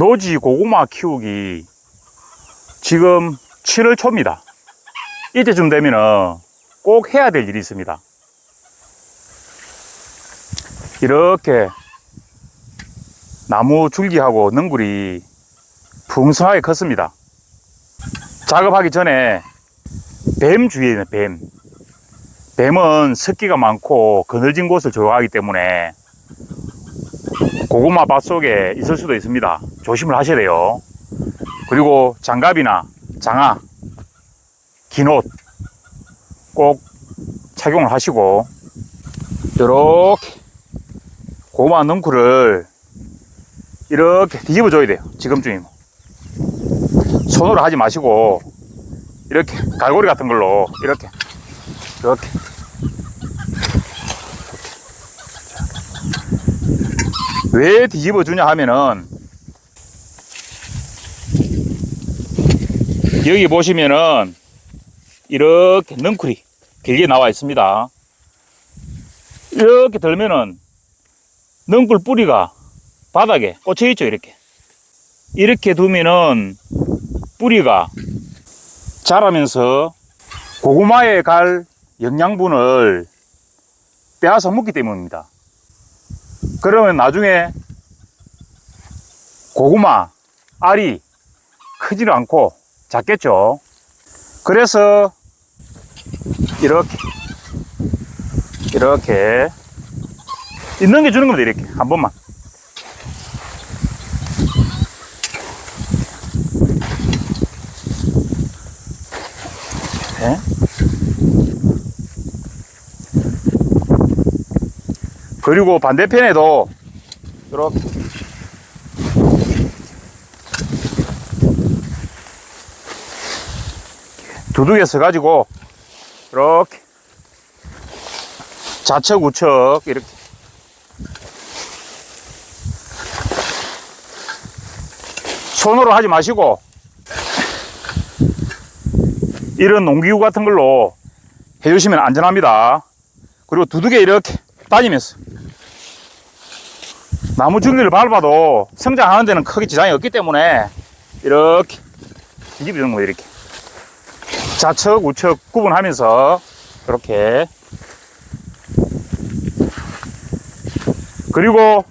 노지 고구마 키우기 지금 7월 초입니다. 이때쯤 되면은 꼭 해야 될 일이 있습니다. 이렇게 나무 줄기하고 능굴이 풍성하게 컸습니다. 작업하기 전에 뱀 주의에는 뱀. 뱀은 습기가 많고 그늘진 곳을 좋아하기 때문에 고구마 밭 속에 있을 수도 있습니다. 조심을 하셔야 돼요. 그리고 장갑이나 장화, 긴 옷 꼭 착용을 하시고 이렇게 고구마 능쿨을 이렇게 뒤집어 줘야 돼요. 지금쯤이면. 손으로 하지 마시고 이렇게 갈고리 같은 걸로 이렇게 이렇게 왜 뒤집어 주냐 하면은 여기 보시면은 이렇게 넝쿨이 길게 나와 있습니다. 이렇게 들면은 넝쿨 뿌리가 바닥에 꽂혀 있죠 이렇게 이렇게 두면은 뿌리가 자라면서 고구마에 갈 영양분을 빼앗아 먹기 때문입니다. 그러면 나중에 고구마 알이 크지를 않고 작겠죠. 그래서 이렇게 이렇게 있는 게 주는 겁니다. 이렇게 한 번만. 네. 그리고 반대편에도 이렇게. 두둑에 서가지고 이렇게. 좌측 우측 이렇게. 손으로 하지 마시고 이런 농기구 같은 걸로 해주시면 안전합니다. 그리고 두둑에 이렇게 다니면서 나무 줄기를 밟아도 성장하는 데는 크게 지장이 없기 때문에 이렇게 뒤집어주는 거예요 이렇게. 좌측 우측 구분하면서 이렇게. 그리고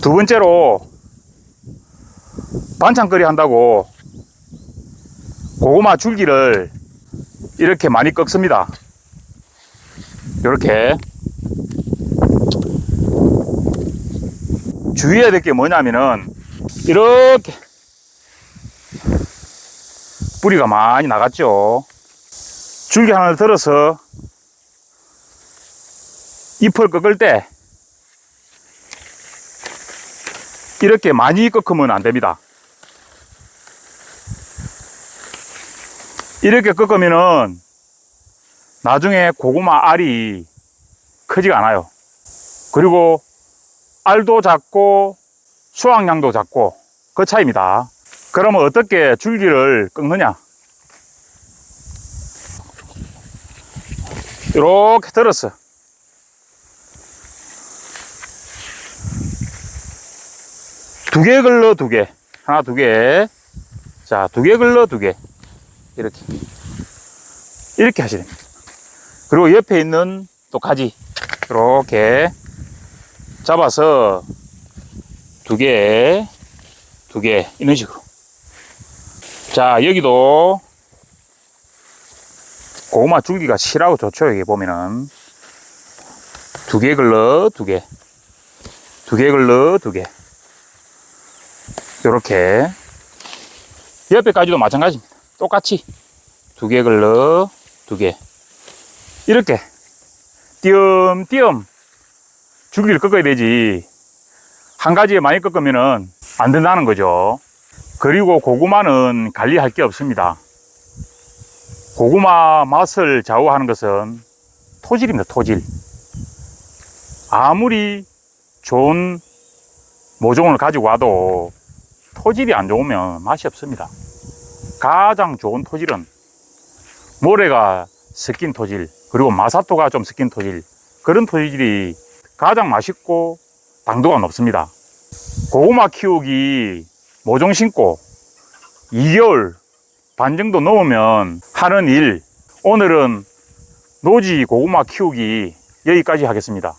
두 번째로 반찬거리 한다고 고구마 줄기를 이렇게 많이 꺾습니다. 이렇게 주의해야 될 게 뭐냐면은 이렇게 뿌리가 많이 나갔죠. 줄기 하나를 들어서 잎을 꺾을 때 이렇게 많이 꺾으면 안 됩니다. 이렇게 꺾으면은 나중에 고구마 알이 크지가 않아요. 그리고 알도 작고 수확량도 작고 그 차이입니다. 그러면 어떻게 줄기를 꺾느냐? 이렇게 들었어. 두 개 걸러 두 개. 하나 두 개. 자, 두 개 걸러 두 개. 이렇게. 이렇게 하시면 됩니다. 그리고 옆에 있는 또 가지. 이렇게 잡아서 두 개, 두 개, 이런 식으로. 자, 여기도 고구마 줄기가 실하고 좋죠. 여기 보면은. 두 개 걸러, 두 개. 두 개 걸러, 두 개. 요렇게. 옆에까지도 마찬가지입니다. 똑같이. 두 개 걸러, 두 개. 이렇게. 띄엄띄엄 줄기를 꺾어야 되지. 한 가지에 많이 꺾으면은 안 된다는 거죠. 그리고 고구마는 관리할 게 없습니다. 고구마 맛을 좌우하는 것은 토질입니다, 토질. 아무리 좋은 모종을 가지고 와도 토질이 안 좋으면 맛이 없습니다. 가장 좋은 토질은 모래가 섞인 토질, 그리고 마사토가 좀 섞인 토질, 그런 토질이 가장 맛있고 당도가 높습니다. 고구마 키우기 모종 심고 2개월 반 정도 넘으면 하는 일. 오늘은 노지 고구마 키우기 여기까지 하겠습니다.